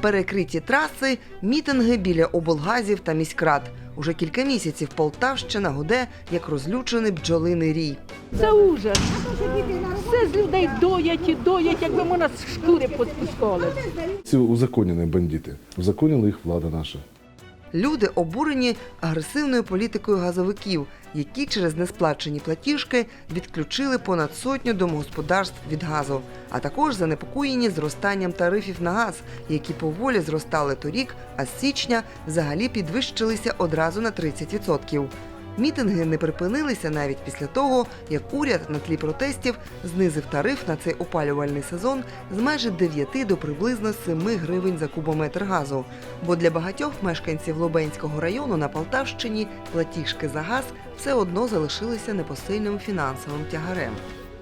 Перекриті траси, мітинги біля облгазів та міськрад. Уже кілька місяців Полтавщина гуде як розлючений бджолиний рій. Це ужас. Все з людей доять і доять, якби ми нас шкури поспускали. Ці узаконені бандити. Узаконила їх влада наша. Люди обурені агресивною політикою газовиків, які через несплачені платіжки відключили понад сотню домогосподарств від газу, а також занепокоєні зростанням тарифів на газ, які поволі зростали торік, а з січня взагалі підвищилися одразу на 30%. Мітинги не припинилися навіть після того, як уряд на тлі протестів знизив тариф на цей опалювальний сезон з майже 9 до приблизно 7 гривень за кубометр газу. Бо для багатьох мешканців Лобенського району на Полтавщині платіжки за газ все одно залишилися непосильним фінансовим тягарем.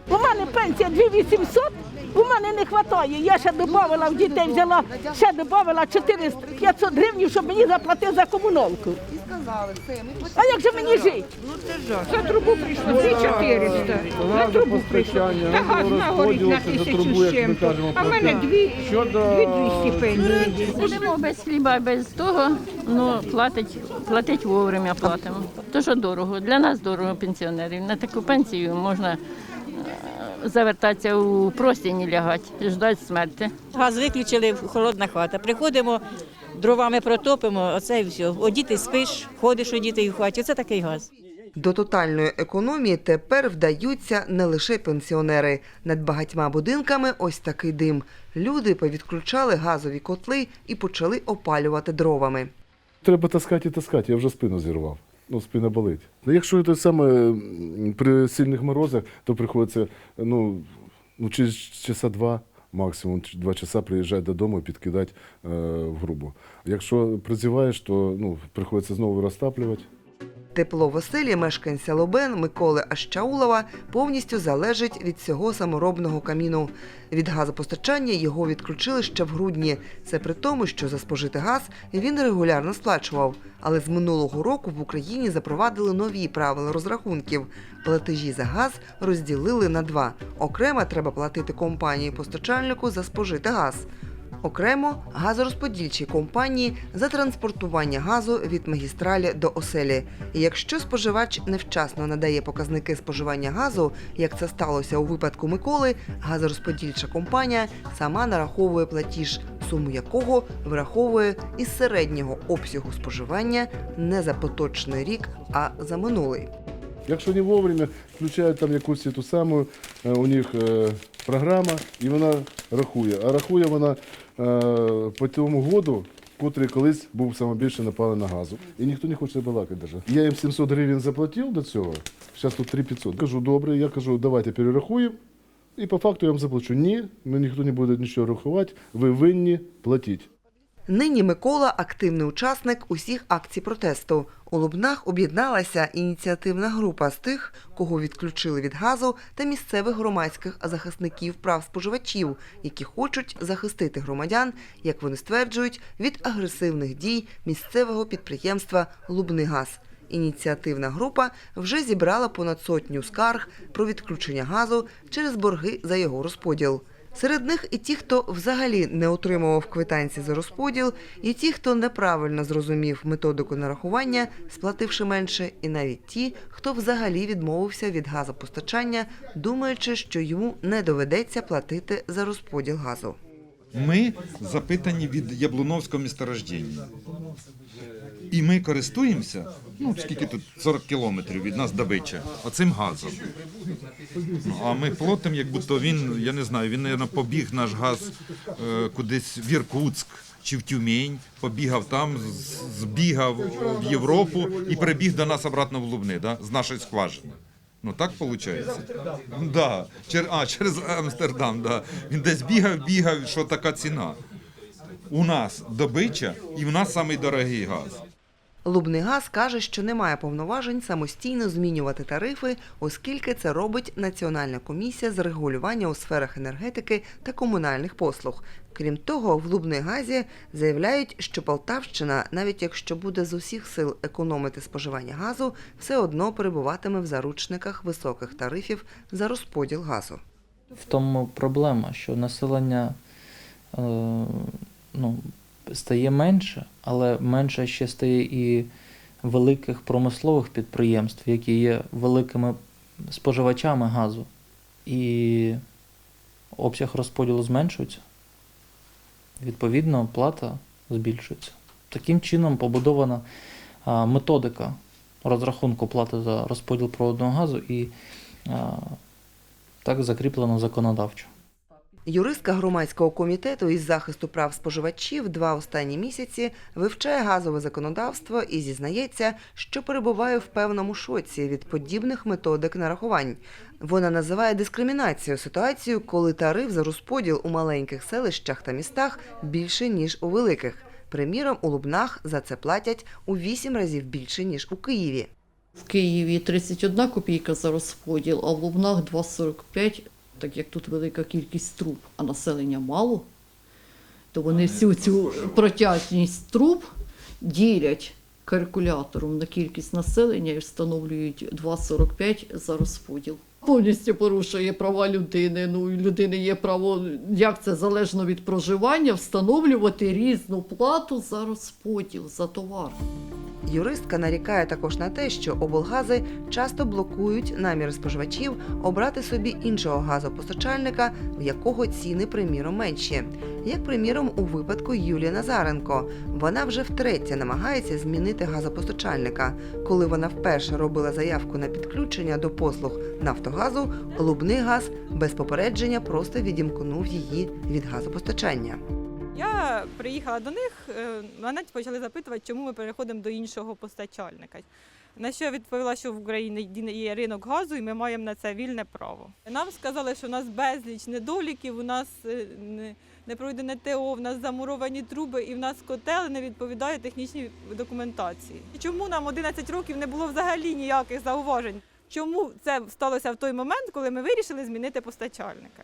У мене пенсія 2800, у мене не вистачає. Я ще додавала в дітей, взяла, ще додавала 400, 500 гривень, щоб мені заплатити за комуналку. Сказали, все, ми А як же мені жити? За трубу прийшло 2400. За трубу прийшло. Та газ нагорить на тисячу з чим-то. А в мене дві, дві 200 пенсії. Будемо без хліба, без того, ну платить, платить вовремя платимо. То що дорого. Для нас дорого пенсіонерів. На таку пенсію можна завертатися у простіні лягати, ждати смерті. Газ виключили, холодна хата. Приходимо, дровами протопимо, оце і все. Одіти спиш, ходиш одіти в хаті. Оце такий газ. До тотальної економії тепер вдаються не лише пенсіонери. Над багатьма будинками ось такий дим. Люди повідключали газові котли і почали опалювати дровами. Треба таскати і таскати, я вже спину зірвав. Ну, спина болить. Ну, якщо те саме при сильних морозах, то приходиться ну, ну, через часа два, максимум два часа приїжджати додому і підкидати е, в грубу. Якщо призіваєш, то ну, приходиться знову розтаплювати. Тепло в оселі мешканця Лобен Миколи Ащаулова повністю залежить від цього саморобного каміну. Від газопостачання його відключили ще в грудні. Це при тому, що за спожитий газ він регулярно сплачував. Але з минулого року в Україні запровадили нові правила розрахунків. Платежі за газ розділили на два. Окремо треба платити компанії постачальнику за спожитий газ. Окремо газорозподільчій компанії за транспортування газу від магістралі до оселі. Якщо споживач невчасно надає показники споживання газу, як це сталося у випадку Миколи, газорозподільча компанія сама нараховує платіж, суму якого враховує із середнього обсягу споживання не за поточний рік, а за минулий. Якщо не вовремя, включають там якусь ту саму, е, у них е, програма, і вона рахує. А рахує вона е, по тому году, котрий колись був найбільше напали на газу. І ніхто не хоче балакати Даже. Я їм 700 гривень заплатив до цього, зараз тут 3500. Кажу, добре, я кажу, давайте перерахуємо. І по факту я вам заплачу. Ні, ну, ніхто не буде нічого рахувати, ви винні, платіть. Нині Микола активний учасник усіх акцій протесту. У Лубнах об'єдналася ініціативна група з тих, кого відключили від газу, та місцевих громадських захисників прав споживачів, які хочуть захистити громадян, як вони стверджують, від агресивних дій місцевого підприємства Лубнигаз. Ініціативна група вже зібрала понад сотню скарг про відключення газу через борги за його розподіл. Серед них і ті, хто взагалі не отримував квитанції за розподіл, і ті, хто неправильно зрозумів методику нарахування, сплативши менше, і навіть ті, хто взагалі відмовився від газопостачання, думаючи, що йому не доведеться платити за розподіл газу. Ми запитані від Яблуновського місторождення. І ми користуємося, ну скільки тут 40 кілометрів від нас до Бича, оцим газом. Ну, а ми платимо, як будто він, я не знаю, він, мабуть, побіг наш газ е, кудись в Іркутськ чи в Тюмень, побігав там, збігав в Європу і прибіг до нас обратно в Лубни, да, з нашої скважини. Ну так виходить? Да. Чер... А, через Амстердам, да. Він десь бігав, бігав, що така ціна. У нас добича і в нас самий дорогий газ. Лубний газ каже, що не має повноважень самостійно змінювати тарифи, оскільки це робить Національна комісія з регулювання у сферах енергетики та комунальних послуг. Крім того, в Лубнигазі заявляють, що Полтавщина, навіть якщо буде з усіх сил економити споживання газу, все одно перебуватиме в заручниках високих тарифів за розподіл газу. В тому проблема, що населення е, ну, стає менше, але менше ще стає і великих промислових підприємств, які є великими споживачами газу. І обсяг розподілу зменшується. Відповідно, плата збільшується. Таким чином побудована методика розрахунку плати за розподіл природного газу і так закріплено законодавчо. Юристка громадського комітету із захисту прав споживачів два останні місяці вивчає газове законодавство і зізнається, що перебуває в певному шоці від подібних методик нарахувань. Вона називає дискримінацією ситуацію, коли тариф за розподіл у маленьких селищах та містах більше ніж у великих. Приміром, у Лубнах за це платять у вісім разів більше ніж у Києві. В Києві 31 копійка за розподіл, а в Лубнах 2,45, так як тут велика кількість труб, а населення мало, то вони всю цю протяжність труб ділять калькулятором на кількість населення і встановлюють 2,45 за розподіл. Повністю порушує права людини. Ну, людини є право, як це залежно від проживання, встановлювати різну плату за розподіл, за товар. Юристка нарікає також на те, що облгази часто блокують наміри споживачів обрати собі іншого газопостачальника, в якого ціни, приміром, менші. Як приміром, у випадку Юлії Назаренко. Вона вже втретє намагається змінити газопостачальника. Коли вона вперше робила заявку на підключення до послуг Нафтогазу, Лубний газ без попередження просто відімкнув її від газопостачання. Я приїхала до них, е, мене почали запитувати, чому ми переходимо до іншого постачальника. На що я відповіла, що в Україні є ринок газу і ми маємо на це вільне право. Нам сказали, що у нас безліч недоліків, у нас е, не- не пройдене ТО, в нас замуровані труби і в нас котел не відповідає технічній документації. Чому нам 11 років не було взагалі ніяких зауважень? Чому це сталося в той момент, коли ми вирішили змінити постачальника?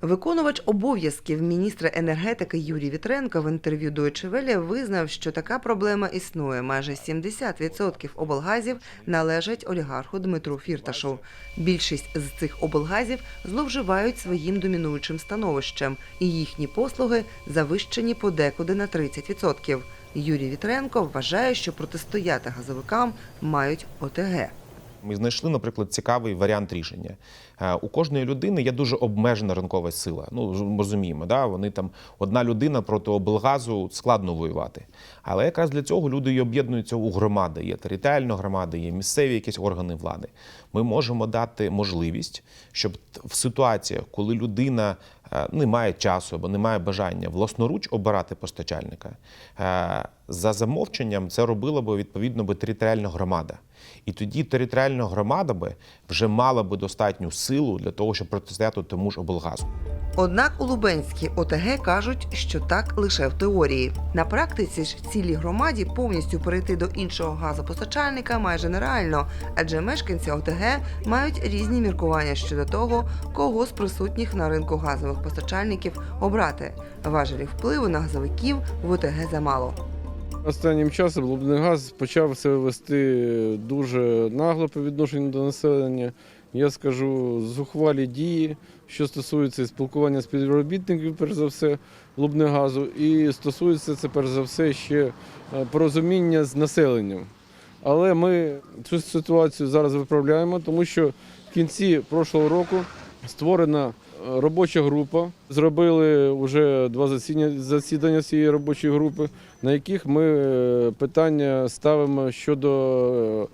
Виконувач обов'язків міністра енергетики Юрій Вітренко в інтерв'ю Deutsche Welle визнав, що така проблема існує. Майже 70% облгазів належать олігарху Дмитру Фірташу. Більшість з цих облгазів зловживають своїм домінуючим становищем, і їхні послуги завищені подекуди на 30%. Юрій Вітренко вважає, що протистояти газовикам мають ОТГ. Ми знайшли, наприклад, цікавий варіант рішення. Е, У кожної людини є дуже обмежена ринкова сила. Ну розуміємо, да? вони там одна людина проти облгазу складно воювати. Але якраз для цього люди і об'єднуються у громади. Є територіальна громада, є місцеві якісь органи влади. Ми можемо дати можливість, щоб в ситуаціях, коли людина е, не має часу або немає бажання власноруч обирати постачальника, е, за замовченням це робила би відповідно би територіальна громада. І тоді територіальна громада би вже мала би достатню силу для того, щоб протистояти тому ж облгазу. Однак у Лубенській ОТГ кажуть, що так лише в теорії. На практиці ж цілій громаді повністю перейти до іншого газопостачальника майже нереально, адже мешканці ОТГ мають різні міркування щодо того, кого з присутніх на ринку газових постачальників обрати. Важелів впливу на газовиків в ОТГ замало. Останнім часом Лубний газ почав себе вести дуже нагло по відношенню до населення. Я скажу зухвалі дії, що стосується спілкування співробітників, перш за все, Лубнигазу, і стосується це перш за все ще е, порозуміння з населенням. Але ми цю ситуацію зараз виправляємо, тому що в кінці прошлого року створена е, робоча група. Зробили вже два засідання, засідання цієї робочої групи, на яких ми е, питання ставимо щодо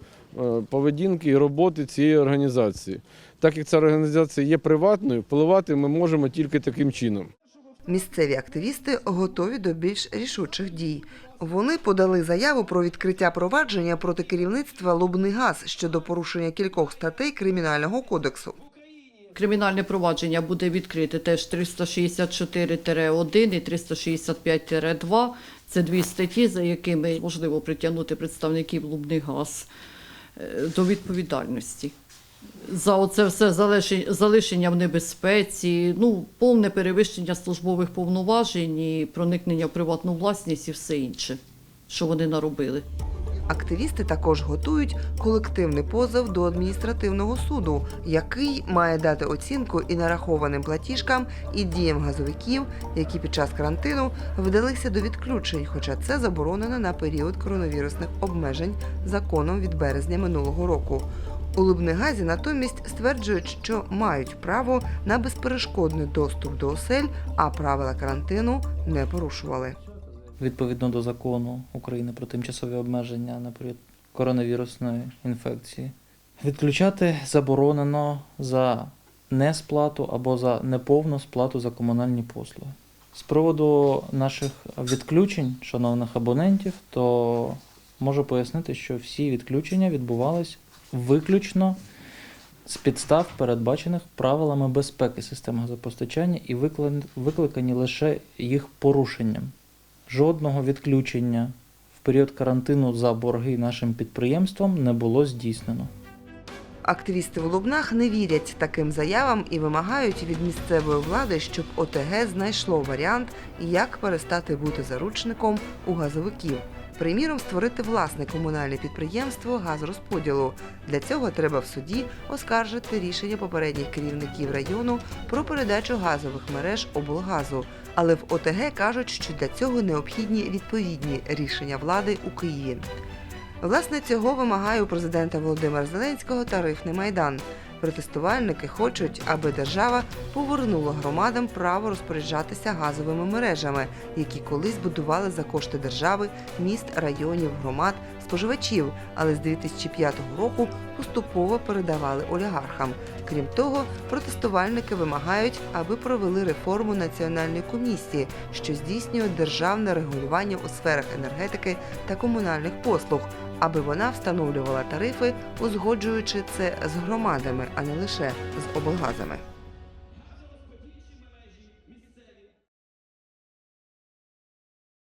поведінки і роботи цієї організації. Так як ця організація є приватною, впливати ми можемо тільки таким чином. Місцеві активісти готові до більш рішучих дій. Вони подали заяву про відкриття провадження проти керівництва Лубнигаз щодо порушення кількох статей Кримінального кодексу. Кримінальне провадження буде відкрите теж 364-1 і 365-2. Це дві статті, за якими можливо притягнути представників Лубний газ е, до відповідальності. За оце все залишення в небезпеці, ну, повне перевищення службових повноважень і проникнення в приватну власність і все інше, що вони наробили. Активісти також готують колективний позов до адміністративного суду, який має дати оцінку і нарахованим платіжкам, і діям газовиків, які під час карантину вдалися до відключень, хоча це заборонено на період коронавірусних обмежень законом від березня минулого року. У Лубнигазі натомість стверджують, що мають право на безперешкодний доступ до осель, а правила карантину не порушували. Відповідно до закону України про тимчасові обмеження на період коронавірусної інфекції. Відключати заборонено за несплату або за неповну сплату за комунальні послуги. З приводу наших відключень, шановних абонентів, то можу пояснити, що всі відключення відбувались виключно з підстав, передбачених правилами безпеки системи газопостачання і викликані лише їх порушенням. Жодного відключення в період карантину за борги нашим підприємствам не було здійснено. Активісти в Лубнах не вірять таким заявам і вимагають від місцевої влади, щоб ОТГ знайшло варіант, як перестати бути заручником у газовиків. Приміром, створити власне комунальне підприємство газорозподілу. Для цього треба в суді оскаржити рішення попередніх керівників району про передачу газових мереж облгазу. Але в ОТГ кажуть, що для цього необхідні відповідні рішення влади у Києві. Власне, цього вимагає у президента Володимира Зеленського тарифний майдан. Протестувальники хочуть, аби держава повернула громадам право розпоряджатися газовими мережами, які колись будували за кошти держави, міст, районів, громад, споживачів, але з 2005 року поступово передавали олігархам. Крім того, протестувальники вимагають, аби провели реформу національної комісії, що здійснює державне регулювання у сферах енергетики та комунальних послуг, аби вона встановлювала тарифи, узгоджуючи це з громадами, а не лише з облгазами.